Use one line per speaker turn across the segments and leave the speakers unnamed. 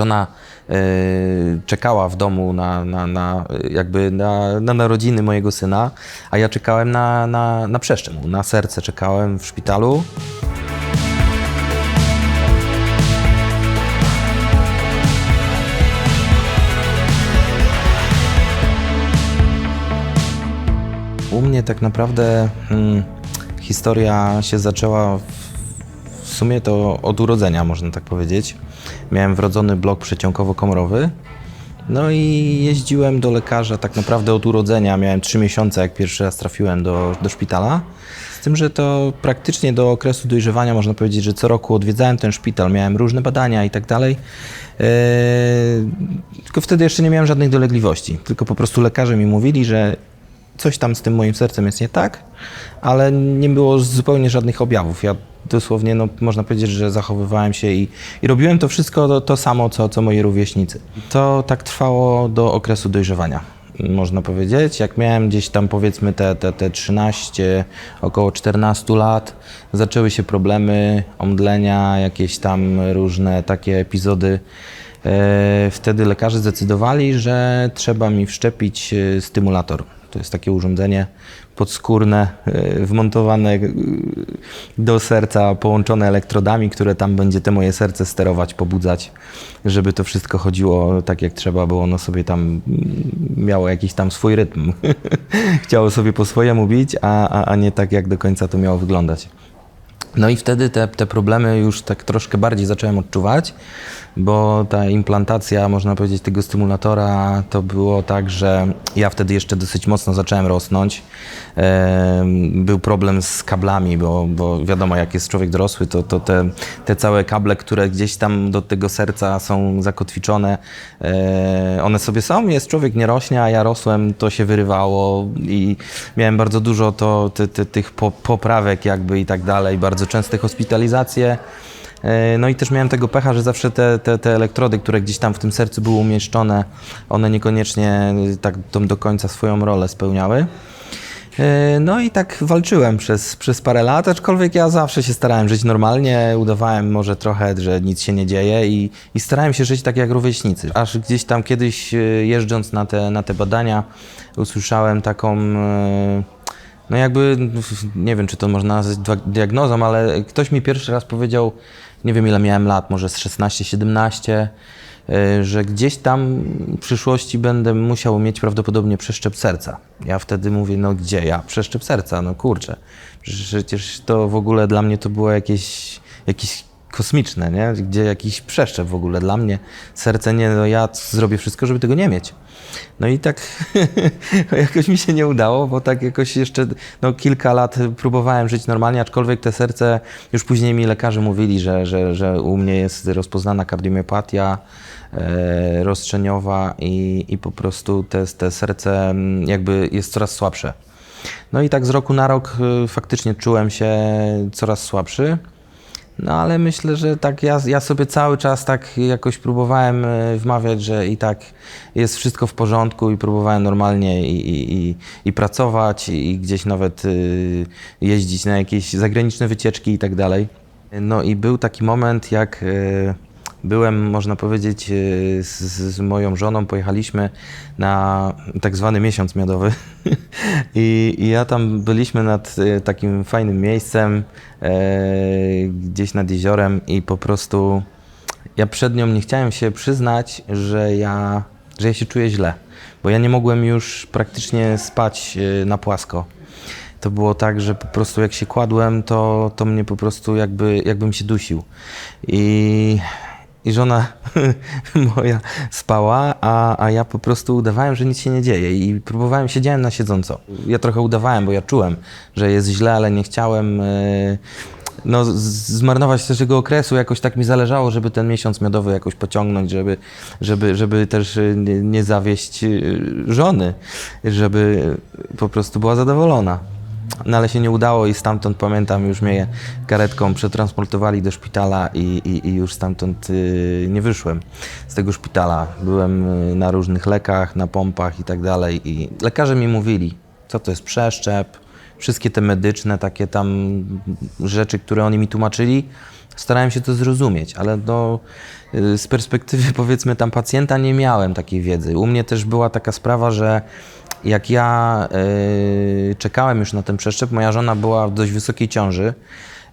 Żona e, czekała w domu na, na, na, jakby na, na narodziny mojego syna, a ja czekałem na, na, na przeszczep, na serce czekałem w szpitalu. U mnie tak naprawdę hmm, historia się zaczęła w sumie to od urodzenia, można tak powiedzieć. Miałem wrodzony blok przeciąkowo-komorowy. No i jeździłem do lekarza tak naprawdę od urodzenia. Miałem 3 miesiące, jak pierwszy raz trafiłem do, do szpitala. Z tym, że to praktycznie do okresu dojrzewania można powiedzieć, że co roku odwiedzałem ten szpital, miałem różne badania i tak dalej. Eee, tylko wtedy jeszcze nie miałem żadnych dolegliwości. Tylko po prostu lekarze mi mówili, że coś tam z tym moim sercem jest nie tak, ale nie było zupełnie żadnych objawów. Ja dosłownie, no, można powiedzieć, że zachowywałem się i, i robiłem to wszystko to, to samo, co, co moi rówieśnicy. To tak trwało do okresu dojrzewania, można powiedzieć. Jak miałem gdzieś tam powiedzmy te, te, te 13, około 14 lat, zaczęły się problemy omdlenia, jakieś tam różne takie epizody. E, Wtedy lekarze zdecydowali, że trzeba mi wszczepić e, stymulator. To jest takie urządzenie podskórne, e, wmontowane e, do serca, połączone elektrodami, które tam będzie te moje serce sterować, pobudzać, żeby to wszystko chodziło tak jak trzeba, bo ono sobie tam mm, miało jakiś tam swój rytm. Chciało sobie po swojemu bić, a, a, a nie tak jak do końca to miało wyglądać. No i wtedy te, te problemy już tak troszkę bardziej zacząłem odczuwać, bo ta implantacja, można powiedzieć, tego stymulatora to było tak, że ja wtedy jeszcze dosyć mocno zacząłem rosnąć. Był problem z kablami, bo, bo wiadomo, jak jest człowiek dorosły, to, to te, te całe kable, które gdzieś tam do tego serca są zakotwiczone, e, one sobie są, jest człowiek nie rośnie, a ja rosłem, to się wyrywało i miałem bardzo dużo to, ty, ty, tych po, poprawek jakby i tak dalej, bardzo częste hospitalizacje. E, No i też miałem tego pecha, że zawsze te, te, te elektrody, które gdzieś tam w tym sercu były umieszczone, one niekoniecznie tak tą do końca swoją rolę spełniały. E, No i tak walczyłem przez, przez parę lat, aczkolwiek ja zawsze się starałem żyć normalnie, udawałem może trochę, że nic się nie dzieje i, i starałem się żyć tak jak rówieśnicy. Aż gdzieś tam kiedyś e, jeżdżąc na te, na te badania usłyszałem taką... no jakby, nie wiem czy to można nazwać diagnozą, ale ktoś mi pierwszy raz powiedział, nie wiem ile miałem lat, może z 16-17, y, że gdzieś tam w przyszłości będę musiał mieć prawdopodobnie przeszczep serca. Ja wtedy mówię, no gdzie ja? Przeszczep serca, no kurczę. Przecież to w ogóle dla mnie to było jakieś, jakieś kosmiczne, nie? Gdzie jakiś przeszczep w ogóle dla mnie. Serce nie, no ja zrobię wszystko, żeby tego nie mieć. No i tak jakoś mi się nie udało, bo tak jakoś jeszcze no, kilka lat próbowałem żyć normalnie, aczkolwiek te serce, już później mi lekarze mówili, że, że, że u mnie jest rozpoznana kardiomiopatia e, rozstrzeniowa i, i po prostu te, te serce mm, jakby jest coraz słabsze. No i tak z roku na rok y, faktycznie czułem się coraz słabszy. No ale myślę, że tak ja, ja sobie cały czas tak jakoś próbowałem e, wmawiać, że i tak jest wszystko w porządku i próbowałem normalnie i, i, i, i pracować i gdzieś nawet y, jeździć na jakieś zagraniczne wycieczki i tak dalej. No i był taki moment, jak e, byłem, można powiedzieć, e, z, z moją żoną, pojechaliśmy na tak zwany miesiąc miodowy I, i ja tam byliśmy nad e, takim fajnym miejscem, e, gdzieś nad jeziorem i po prostu ja przed nią nie chciałem się przyznać, że ja, że ja się czuję źle, bo ja nie mogłem już praktycznie spać e, na płasko. To było tak, że po prostu jak się kładłem, to, to mnie po prostu jakby, jakbym się dusił. I, i żona moja spała, a, a ja po prostu udawałem, że nic się nie dzieje i próbowałem, siedziałem na siedząco. Ja trochę udawałem, bo ja czułem, że jest źle, ale nie chciałem e, no, zmarnować też tego okresu. Jakoś tak mi zależało, żeby ten miesiąc miodowy jakoś pociągnąć, żeby, żeby, żeby też e, nie, nie zawieść e, żony, żeby po prostu była zadowolona. No ale się nie udało i stamtąd pamiętam już mnie karetką przetransportowali do szpitala i, i, i już stamtąd y, nie wyszłem z tego szpitala. Byłem y, na różnych lekach, na pompach i tak dalej i lekarze mi mówili, co to jest przeszczep, wszystkie te medyczne, takie tam rzeczy, które oni mi tłumaczyli, starałem się to zrozumieć, ale no, y, z perspektywy powiedzmy tam pacjenta nie miałem takiej wiedzy. U mnie też była taka sprawa, że jak ja y, czekałem już na ten przeszczep, moja żona była w dość wysokiej ciąży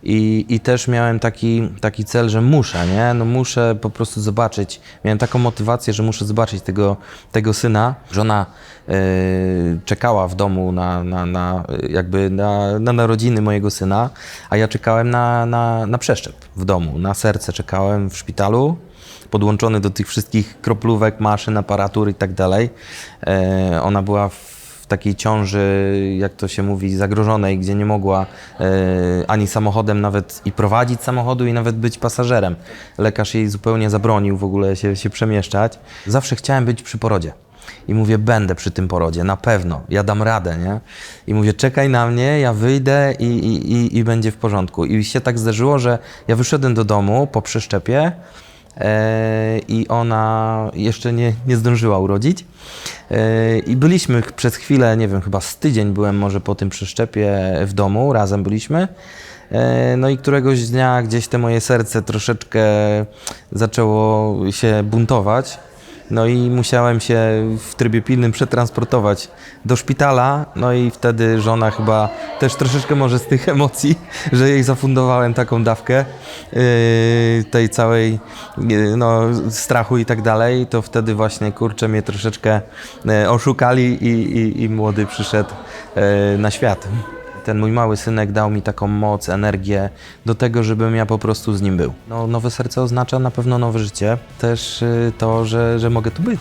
i, i też miałem taki, taki cel, że muszę, nie? No muszę po prostu zobaczyć. Miałem taką motywację, że muszę zobaczyć tego, tego syna. Żona y, czekała w domu na, na, na, jakby na, na narodziny mojego syna, a ja czekałem na, na, na przeszczep w domu. Na serce czekałem w szpitalu podłączony do tych wszystkich kroplówek, maszyn, aparatur i tak dalej. E, Ona była w takiej ciąży, jak to się mówi, zagrożonej, gdzie nie mogła e, ani samochodem nawet i prowadzić samochodu i nawet być pasażerem. Lekarz jej zupełnie zabronił w ogóle się, się przemieszczać. Zawsze chciałem być przy porodzie. I mówię, będę przy tym porodzie, na pewno, ja dam radę, nie? I mówię, czekaj na mnie, ja wyjdę i, i, i, i będzie w porządku. I się tak zdarzyło, że ja wyszedłem do domu po przeszczepie, i ona jeszcze nie, nie zdążyła urodzić. E, I byliśmy przez chwilę, nie wiem, chyba z tydzień byłem może po tym przeszczepie w domu, razem byliśmy. E, No i któregoś dnia gdzieś te moje serce troszeczkę zaczęło się buntować. No i musiałem się w trybie pilnym przetransportować do szpitala. No i wtedy żona chyba też troszeczkę może z tych emocji, że jej zafundowałem taką dawkę yy, tej całej yy, no, strachu i tak dalej, to wtedy właśnie kurczę mnie troszeczkę yy, oszukali i, i, i młody przyszedł yy, na świat. Ten mój mały synek dał mi taką moc, energię do tego, żebym ja po prostu z nim był. No, nowe serce oznacza na pewno nowe życie. Też y, to, że, że mogę tu być.